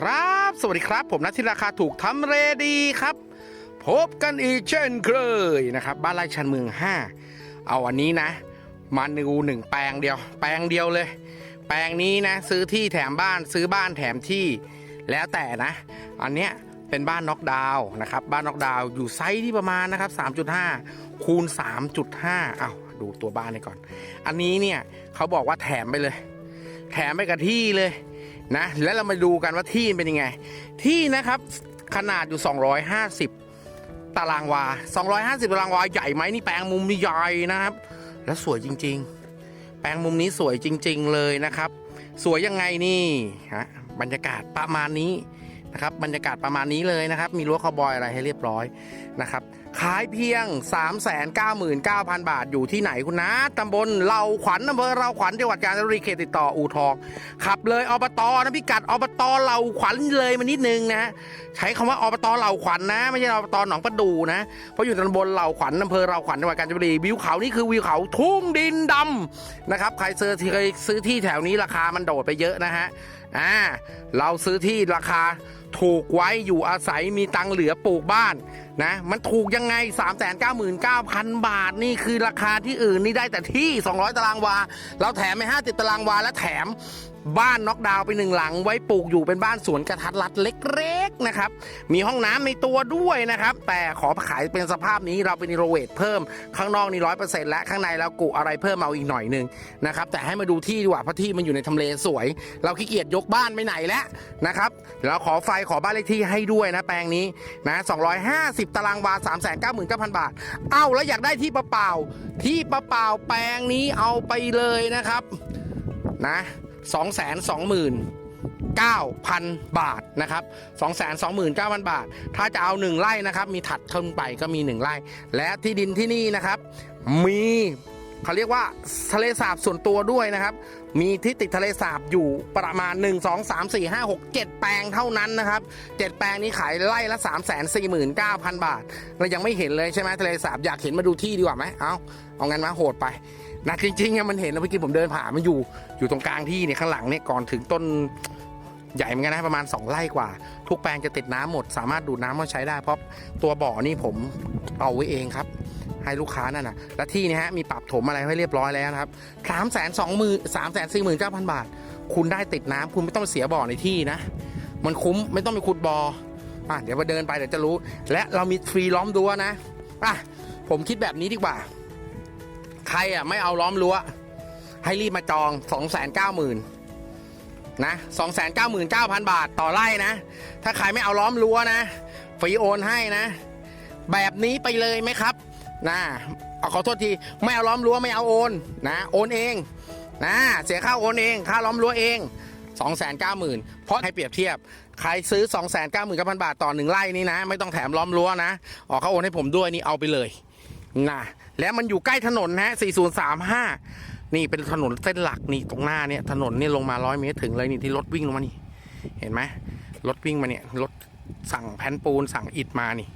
ครับ สวัสดีครับ ผมนัทที่ราคาถูกทำเรดีครับ พบกันอีกเช่นเคยนะครับ บ้านไร่ชันเมือง 5 เอาอันนี้นะ มาดูหนึ่งแปลงเดียว แปลงเดียวเลย แปลงนี้นะ ซื้อที่แถมบ้านซื้อบ้านแถมที่ แล้วแต่นะ อันเนี้ยเป็นบ้านน็อกดาวน์นะครับ บ้านน็อกดาวน์อยู่ไซส์ที่ประมาณนะครับ 3.5 คูณ 3.5อ้าดูตัวบ้านนี่ก่อน อันนี้เนี่ยเขาบอกว่าแถมไปเลย แถมไปกับที่เลย นะแล้วเรามาดูกันว่าที่เป็นยังไง ที่นะครับขนาดอยู่ 250 ตารางวา 250 ตารางวาใหญ่ไหมนี่แปลงมุมนี่ใหญ่นะครับ และสวยจริง ๆ แปลงมุมนี้สวยจริง ๆ เลยนะครับ สวยยังไงนี่ฮะบรรยากาศประมาณนี้ นะครับบรรยากาศประมาณนี้เลยนะครับ มีรั้วคาวบอยอะไรให้เรียบร้อยนะครับ ขายเพียง 399,000 บาทอยู่ที่ไหนคุณนะตำบลเหล่าขวัญอำเภอเราขวัญจังหวัดกาญจนบุรีเขตติดต่ออู่ทอง ขับเลยอบตนะพิกัดอบตเหล่าขวัญเลยมานิดนึงนะใช้คำว่าอบตเหล่าขวัญนะ ไม่ใช่อบตหนองประดูนะเพราะอยู่ตำบลเหล่าขวัญอำเภอเราขวัญจังหวัดกาญจนบุรีวิวเขานี่คือวิวเขาทุ่งดินดำนะครับใครซื้อที่เคยซื้อที่แถวนี้ราคามันโดดไปเยอะนะฮะอ่าเราซื้อที่ราคา ถูกไว้อยู่อาศัยมีตังเหลือปลูกบ้านนะมันถูกยังไง 3 9 9 0 0 0 บาทนี่คือราคาที่อื่นนี่ได้แต่ที่ 200 ตารางวา เราแถมไป50 ตารางวาและแถมบ้านน็อกดาวไปหนึ่งหลังไว้ปลูกอยู่เป็นบ้านสวนกระทัดรัดเล็กๆนะครับ มีห้องน้ำในตัวด้วยนะครับ แต่ขอขายเป็นสภาพนี้เราเป็นรีโนเวทเพิ่มข้างนอกนี่ร้อยเปอร์เซ็นต์และข้างในเรากุอะไรเพิ่มเอาอีกหน่อยหนึงนะครับ แต่ให้มาดูที่ดีกว่าเพราะที่มันอยู่ในทำเลสวย เราขี้เกียจยกบ้านไปไหนแล้วนะครับเราขอไฟขอบ้านเลขที่ให้ด้วยนะแปลงนี้นะ250 ตารางวา 399,000 บาท เอ้าแล้วอยากได้ที่เปล่าๆที่เปล่าๆแปลงนี้เอาไปเลยนะครับนะ2 2 0 0 0 9,000 บาทนะครับ229,000 บาท ถ้าจะเอา 1 ไร่นะครับ มีถัดขึ้นไปก็มี 1 ไร่ และที่ดินที่นี่นะครับ มี เขาเรียกว่าทะเลสาบส่วนตัวด้วยนะครับ มีที่ติดทะเลสาบอยู่ประมาณ 1 2 3 4 5 6 7 แปลงเท่านั้นนะครับ 7 แปลงนี้ขายไร่ละ 3 4 9 0 0 0 บาท เรายังไม่เห็นเลยใช่ไหมทะเลสาบอยากเห็นมาดูที่ดีกว่าไหมเอาเอางั้นมาโหดไปนะจริงๆอะมันเห็นนะเมื่อกี้ผมเดินผ่านมันอยู่อยู่ตรงกลางที่เนี่ยข้างหลังเนี่ยก่อนถึงต้นใหญ่เหมือนกันนะประมาณ 2ไร่กว่า ทุกแปลงจะติดน้ำหมด สามารถดูดน้ำมาใช้ได้เพราะตัวบ่อนี่ผมเอาไว้เองครับ ให้ลูกค้านั่นนะและที่นี่ฮะมีปรับถมอะไรให้เรียบร้อยแล้วนะครับสามแสนสองหมื่นสามแสนสี่หมื่นเก้าพันบาท คุณได้ติดน้ำคุณไม่ต้องเสียบ่อในที่นะ มันคุ้มไม่ต้องไปขุดบ่ออะเดี๋ยวมาเดินไปเดี๋ยวจะรู้ และเรามีฟรีล้อมรั้วนะอะผมคิดแบบนี้ดีกว่า ใครอะไม่เอาล้อมรั้ว ให้รีบมาจอง2 9 0 0 0 0นนะ2 9 9 9 0 0บาทต่อไร่นะ ถ้าใครไม่เอาล้อมรั้วนะ ฟรีโอนให้นะ แบบนี้ไปเลยไหมครับ นะเอาขอโทษทีไม่เอาล้อมรั้วไม่เอาโอนนะโอนเองนะเสียค่าโอนเองค่าล้อมรั้วเอง2 9 0 0 0 0 เพราะให้เปรียบเทียบ ใครซื้อ 2 9 9 0 0 0 บาทต่อหนึ่งไร่นี่นะ ไม่ต้องแถมล้อมรั้วนะออกค่าโอนให้ผมด้วยนี่เอาไปเลยนะแล้วมันอยู่ใกล้ถนนนะฮะ 4035 นี่เป็นถนนเส้นหลักนี่ตรงหน้าเนี่ยถนนเนี่ยลงมา 100 เมตรถึงเลยนี่ที่รถวิ่งลงมานี่ เห็นไหมรถวิ่งมาเนี่ยรถสั่งแผ่นปูนสั่งอิฐมานี่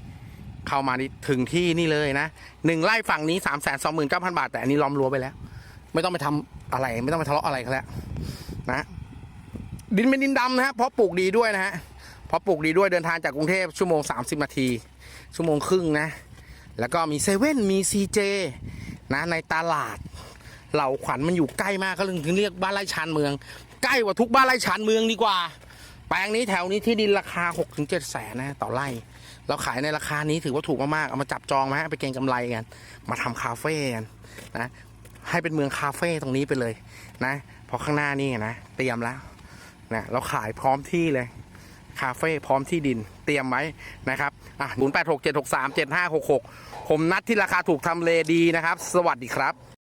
เข้ามานี่ถึงที่นี่เลยนะหนึ่งไร่ฝั่งนี้3 2 9 0 0 0บาท แต่อันนี้ล้อมรั้วไปแล้ว ไม่ต้องไปทำอะไร ไม่ต้องไปทะเลาะอะไรกันแล้วนะดินเป็นดินดำนะฮะเพราะปลูกดีด้วยนะฮะเพราะปลูกดีด้วยเดินทางจากกรุงเทพชั่วโมง 30 นาที ชั่วโมงครึ่งนะ แล้วก็มีเซเว่นมีซีเจนะในตลาด เหล่าขวัญมันอยู่ใกล้มากก็เลยถึงเรียกบ้านไร่ชานเมือง ใกล้กว่าทุกบ้านไร่ชานเมืองดีกว่า แปลงนี้แถวนี้ที่ดินราคา 6-7ถึงแสนนะต่อไร่ เราขายในราคานี้ถือว่าถูกมากๆ เอามาจับจองมาให้ไปเก็งกำไรกัน มาทำคาเฟ่กันนะให้เป็นเมืองคาเฟ่ตรงนี้ไปเลยนะเพราะข้างหน้านี่นะเตรียมแล้วนะเราขายพร้อมที่เลยคาเฟ่พร้อมที่ดินเตรียมไว้นะครับอะ0 8 6 7 6 3 7 5 6 6ผมนัดที่ราคาถูกทำเลดีนะครับ สวัสดีครับ